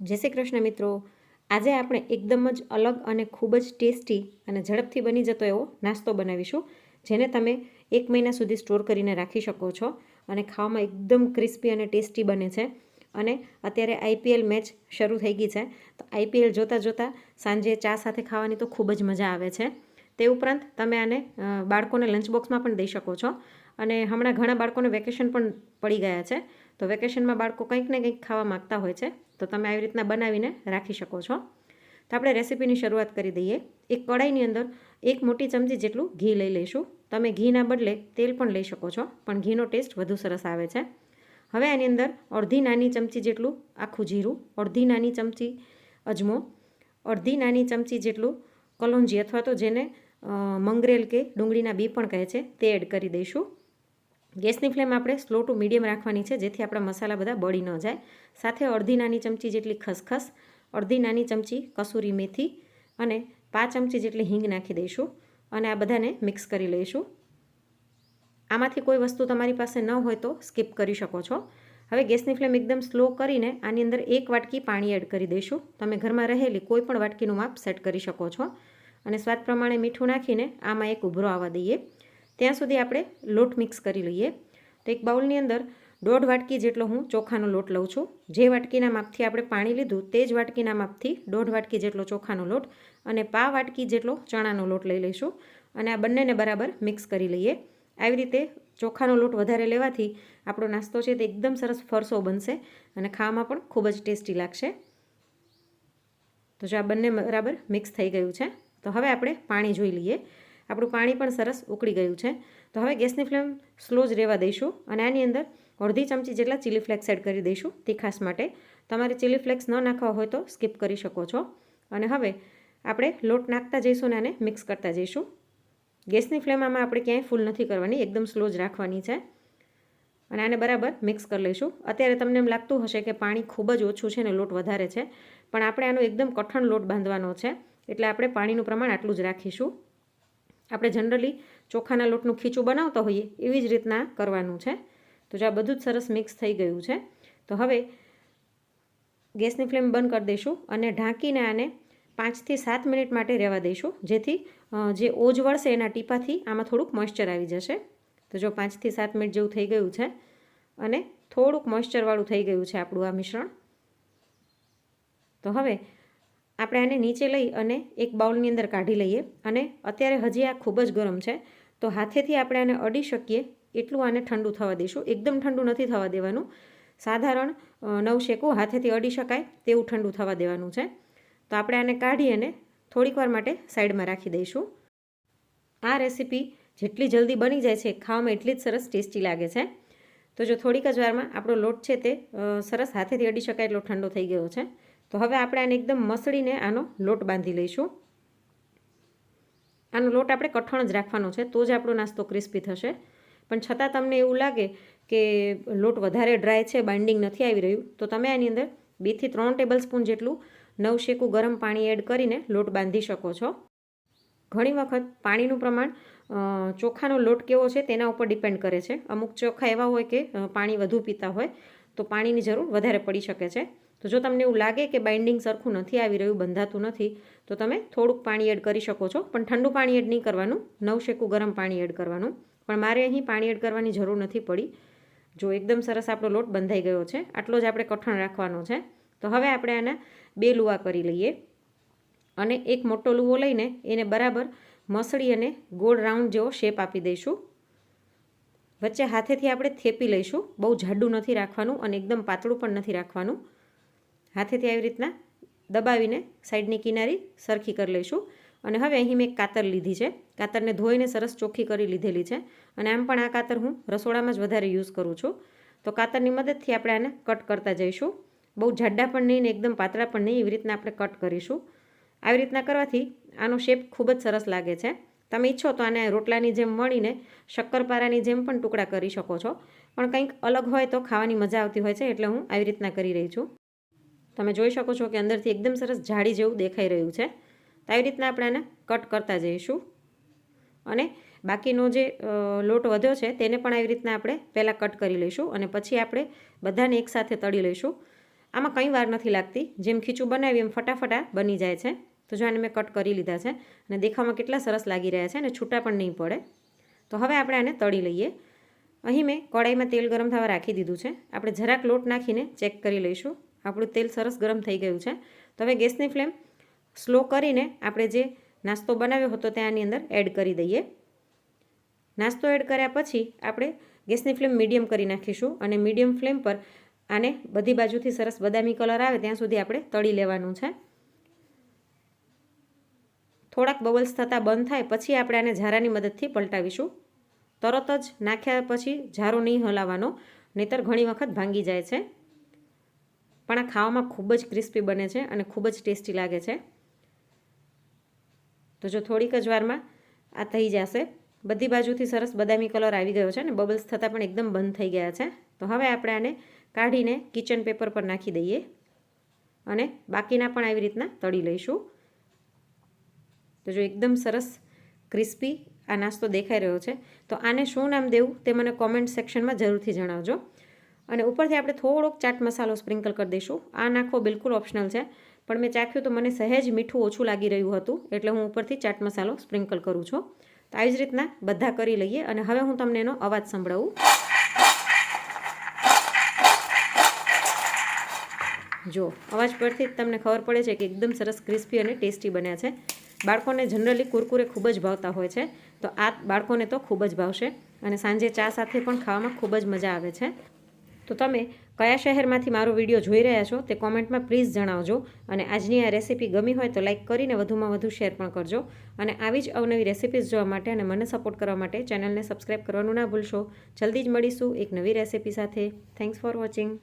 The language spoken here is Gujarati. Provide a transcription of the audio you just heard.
જય શ્રી કૃષ્ણ મિત્રો. આજે આપણે એકદમ જ અલગ અને ખૂબ જ ટેસ્ટી અને ઝડપથી બની જતો એવો નાસ્તો બનાવીશું, જેને તમે એક મહિના સુધી સ્ટોર કરીને રાખી શકો છો અને ખાવામાં એકદમ ક્રિસ્પી અને ટેસ્ટી બને છે. અને અત્યારે આઈપીએલ મેચ શરૂ થઈ ગઈ છે. તો આઈપીએલ જોતાં જોતાં સાંજે ચા સાથે ખાવાની તો ખૂબ જ મજા આવે છે. તે ઉપરાંત તમે આને બાળકોને લંચ બોક્સમાં પણ દઈ શકો છો. અને હમણાં ઘણા બાળકોને વેકેશન પણ પડી ગયા છે. તો વેકેશનમાં બાળકો કંઈક ને કંઈક ખાવા માગતા હોય છે. તો તમે આવી રીતના બનાવીને રાખી શકો છો. તો આપણે રેસીપીની શરૂઆત કરી દઈએ. એક કડાઈની અંદર એક મોટી ચમચી જેટલું ઘી લઈ લઈશું. તમે ઘીના બદલે તેલ પણ લઈ શકો છો, પણ ઘીનો ટેસ્ટ વધુ સરસ આવે છે. હવે આની અંદર અડધી નાની ચમચી જેટલું આખું જીરું, અડધી નાની ચમચી અજમો, અડધી નાની ચમચી જેટલું કલોંજી અથવા તો જેને મંગરેલ કે ડુંગળીના બી પણ કહે છે, તે એડ કરી દઈશું. ગેસની ફ્લેમ આપણે સ્લો ટુ મીડિયમ રાખવાની છે, જેથી આપણા મસાલા બધા બળી ન જાય. સાથે અડધી નાની ચમચી જેટલી ખસખસ, અડધી નાની ચમચી કસૂરી મેથી અને પાંચ ચમચી જેટલી હિંગ નાખી દઈશું અને આ બધાને મિક્સ કરી લઈશું. આમાંથી કોઈ વસ્તુ તમારી પાસે ન હોય તો સ્કીપ કરી શકો છો. હવે ગેસની ફ્લેમ એકદમ સ્લો કરીને આની અંદર એક વાટકી પાણી એડ કરી દઈશું. તમે ઘરમાં રહેલી કોઈ પણ વાટકીનું માપ સેટ કરી શકો છો. અને સ્વાદ પ્રમાણે મીઠું નાખીને આમાં એક ઉભરો આવવા દઈએ. ત્યાં સુધી આપણે લોટ મિક્સ કરી લઈએ. તો એક બાઉલની અંદર દોઢ વાટકી જેટલો હું ચોખાનો લોટ લઉં છું. જે વાટકીના માપથી આપણે પાણી લીધું તે જ વાટકીના માપથી દોઢ વાટકી જેટલો ચોખાનો લોટ અને પા વાટકી જેટલો ચણાનો લોટ લઈ લઈશું અને આ બંનેને બરાબર મિક્સ કરી લઈએ. આવી રીતે ચોખાનો લોટ વધારે લેવાથી આપણો નાસ્તો છે તે એકદમ સરસ ફરસો બનશે અને ખાવામાં પણ ખૂબ જ ટેસ્ટી લાગશે. તો જો આ બંને બરાબર મિક્સ થઈ ગયું છે, તો હવે આપણે પાણી જોઈ લઈએ. આપણું પાણી પણ સરસ ઉકળી ગયું છે. તો હવે ગેસની ફ્લેમ સ્લો જ રહેવા દઈશું અને આની અંદર અડધી ચમચી જેટલા ચીલી ફ્લેક્સ એડ કરી દઈશું તીખાસ માટે. તમારે ચીલી ફ્લેક્સ ન નાખવા હોય તો સ્કીપ કરી શકો છો. અને હવે આપણે લોટ નાખતા જઈશું અને આને મિક્સ કરતા જઈશું. ગેસની ફ્લેમ આમાં આપણે ક્યાંય ફૂલ નથી કરવાની, એકદમ સ્લો જ રાખવાની છે. અને આને બરાબર મિક્સ કરી લઈશું. અત્યારે તમને એમ લાગતું હશે કે પાણી ખૂબ જ ઓછું છે ને લોટ વધારે છે, પણ આપણે આનો એકદમ કઠણ લોટ બાંધવાનો છે. એટલે આપણે પાણીનું પ્રમાણ આટલું જ રાખીશું. આપણે જનરલી ચોખાના લોટનું ખીચું બનાવતા હોઈએ એવી જ રીતના કરવાનું છે. તો જો આ બધું જ સરસ મિક્સ થઈ ગયું છે. તો હવે ગેસની ફ્લેમ બંધ કરી દઈશું અને ઢાંકીને આને પાંચથી સાત મિનિટ માટે રહેવા દઈશું. જેથી જે ઓજ વળશે એના ટીપાથી આમાં થોડુંક મોઇશ્ચર આવી જશે. તો જો પાંચથી સાત મિનિટ જેવું થઈ ગયું છે અને થોડુંક મોઇશ્ચરવાળું થઈ ગયું છે આપણું આ મિશ્રણ. તો હવે આપણે આને નીચે લઈ અને એક બાઉલની અંદર કાઢી લઈએ. અને અત્યારે હજી આ ખૂબ જ ગરમ છે. તો હાથેથી આપણે આને અડી શકીએ. એટલું આને ઠંડુ થવા દઈશું. એકદમ ઠંડુ નથી થવા દેવાનું. સાધારણ નવ શેકું હાથેથી અડી શકાય તેવું ઠંડુ થવા દેવાનું છે. તો આપણે આને કાઢી અને થોડીક વાર માટે સાઈડમાં રાખી દઈશું. આ રેસીપી જેટલી જલ્દી બની જાય છે, ખાવામાં એટલી જ સરસ ટેસ્ટી લાગે છે. તો જો થોડીક જ વારમાં આપણો લોટ છે તે સરસ હાથેથી અડી શકાય એટલો ઠંડો થઈ ગયો છે. તો હવે આપણે આને એકદમ મસળીને આનો લોટ બાંધી લઈશું. આનો લોટ આપણે કઠણ જ રાખવાનો છે, તો જ આપણો નાસ્તો ક્રિસ્પી થશે. પણ છતાં તમને એવું લાગે કે લોટ વધારે ડ્રાય છે, બાઇન્ડિંગ નથી આવી રહ્યું, તો તમે આની અંદર બેથી ત્રણ ટેબલ સ્પૂન જેટલું નવ શેકું ગરમ પાણી એડ કરીને લોટ બાંધી શકો છો. ઘણી વખત પાણીનું પ્રમાણ ચોખાનો લોટ કેવો છે તેના ઉપર ડિપેન્ડ કરે છે. અમુક ચોખા એવા હોય કે પાણી વધુ પીતા હોય તો પાણીની જરૂર વધારે પડી શકે છે. તો જો તમને એવું લાગે કે બાઇન્ડિંગ સરખું નથી, આવી રહ્યું, બંધાતું નથી, તો તમે થોડુંક પાણી એડ કરી શકો છો. પણ ઠંડુ પાણી એડ નહીં કરવાનું, નવ શેકું ગરમ પાણી એડ કરવાનું. પણ મારે અહીં પાણી એડ કરવાની જરૂર નથી પડી. જો એકદમ સરસ આપણો લોટ બંધાઈ ગયો છે, આટલો જ આપણે કઠણ રાખવાનો છે. તો હવે આપણે આના બે લુવા કરી લઈએ. અને એક મોટો લુવો લઈને એને બરાબર મસળી અને ગોળ રાઉન્ડ જેવો શેપ આપી દઈશું. વચ્ચે હાથેથી આપણે થેપી લઈશું. બહુ જાડું નથી રાખવાનું અને એકદમ પાતળું પણ નથી રાખવાનું. હાથેથી આવી રીતના દબાવીને સાઈડની કિનારી સરખી કરી લઈશું. અને હવે અહીં મેં કાતર લીધી છે. કાતરને ધોઈને સરસ ચોખ્ખી કરી લીધેલી છે. અને આમ પણ આ કાતર હું રસોડામાં જ વધારે યુઝ કરું છું. તો કાતરની મદદથી આપણે આને કટ કરતા જઈશું. બહુ જાડા પણ નહીં ને એકદમ પાતળા પણ નહીં, એવી રીતના આપણે કટ કરીશું. આવી રીતના કરવાથી આનો શેપ ખૂબ જ સરસ લાગે છે. તમે ઈચ્છો તો આને રોટલાની જેમ મળીને શક્કરપારાની જેમ પણ ટુકડા કરી શકો છો. પણ કંઈક અલગ હોય તો ખાવાની મજા આવતી હોય છે એટલે હું આવી રીતના કરી રહી છું. તમે જોઈ શકો છો કે અંદરથી એકદમ સરસ જાડી જેવું દેખાઈ રહ્યું છે. તો આવી રીતના આપણે આને કટ કરતા જઈશું. અને બાકીનો જે લોટ વધ્યો છે તેને પણ આવી રીતના આપણે પહેલાં કટ કરી લઈશું અને પછી આપણે બધાને એકસાથે તળી લઈશું. આમાં કંઈ વાર નથી લાગતી. જેમ ખીચું બનાવી એમ ફટાફટા બની જાય છે. તો જો આને મેં કટ કરી લીધા છે અને દેખાવામાં કેટલા સરસ લાગી રહ્યા છે અને છૂટા પણ નહીં પડે. તો હવે આપણે આને તળી લઈએ. અહીં મેં કડાઈમાં તેલ ગરમ થવા રાખી દીધું છે. આપણે જરાક લોટ નાખીને ચેક કરી લઈશું. આપણું તેલ સરસ ગરમ થઈ ગયું છે. તો હવે ગેસની ફ્લેમ સ્લો કરીને આપણે જે નાસ્તો બનાવ્યો હતો ત્યાંની અંદર એડ કરી દઈએ. નાસ્તો એડ કર્યા પછી આપણે ગેસની ફ્લેમ મીડિયમ કરી નાખીશું અને મીડિયમ ફ્લેમ પર આને બધી બાજુથી સરસ બદામી કલર આવે ત્યાં સુધી આપણે તળી લેવાનું છે. થોડાક બબલ્સ થતાં બંધ થાય, પછી આપણે આને ઝારાની મદદથી પલટાવીશું. તરત જ નાખ્યા પછી ઝારો નહીં હલાવવાનો, નહીતર ઘણી વખત ભાંગી જાય છે. પણ આ ખાવામાં ખૂબ જ ક્રિસ્પી બને છે અને ખૂબ જ ટેસ્ટી લાગે છે. તો જો થોડીક જ વારમાં આ થઈ જશે. બધી બાજુથી સરસ બદામી કલર આવી ગયો છે અને બબલ્સ થતાં પણ એકદમ બંધ થઈ ગયા છે. તો હવે આપણે આને કાઢીને કિચન પેપર પર નાખી દઈએ અને બાકીના પણ આવી રીતના તળી લઈશું. તો જો એકદમ સરસ ક્રિસ્પી આ નાસ્તો દેખાઈ રહ્યો છે, તો આને શું નામ દેવું તે મને કોમેન્ટ સેક્શનમાં જરૂરથી જણાવજો. અને ઉપરથી આપણે થોડોક ચાટ મસાલો સ્પ્રિંકલ કરી દઈશું. આ નાખવો બિલકુલ ઓપ્શનલ છે, પણ મેં ચાખ્યું તો મને સહેજ મીઠું ઓછું લાગી રહ્યું હતું, એટલે હું ઉપરથી ચાટ મસાલો સ્પ્રિંકલ કરું છું. તો આવી જ રીતના બધા કરી લઈએ અને હવે હું તમને એનો અવાજ સંભળાવું. જો, અવાજ પરથી જ તમને ખબર પડે છે કે એકદમ સરસ ક્રિસ્પી અને ટેસ્ટી બન્યા છે. બાળકોને જનરલી કુરકુરે ખૂબ જ ભાવતા હોય છે. તો આ બાળકોને તો ખૂબ જ ભાવશે અને સાંજે ચા સાથે પણ ખાવામાં ખૂબ જ મજા આવે છે. તો તમે કયા શહેરમાંથી મારો વીડિયો જોઈ રહ્યા છો તે કોમેન્ટમાં પ્લીઝ જણાવજો અને આજની આ રેસીપી ગમી હોય તો લાઇક કરીને વધુમાં વધુ શેર પણ કરજો. અને આવી જ અવનવી રેસીપીઝ જોવા માટે અને મને સપોર્ટ કરવા માટે ચેનલને સબસ્ક્રાઈબ કરવાનું ના ભૂલશો. જલ્દી જ મળીશું એક નવી રેસીપી સાથે. Thanks for watching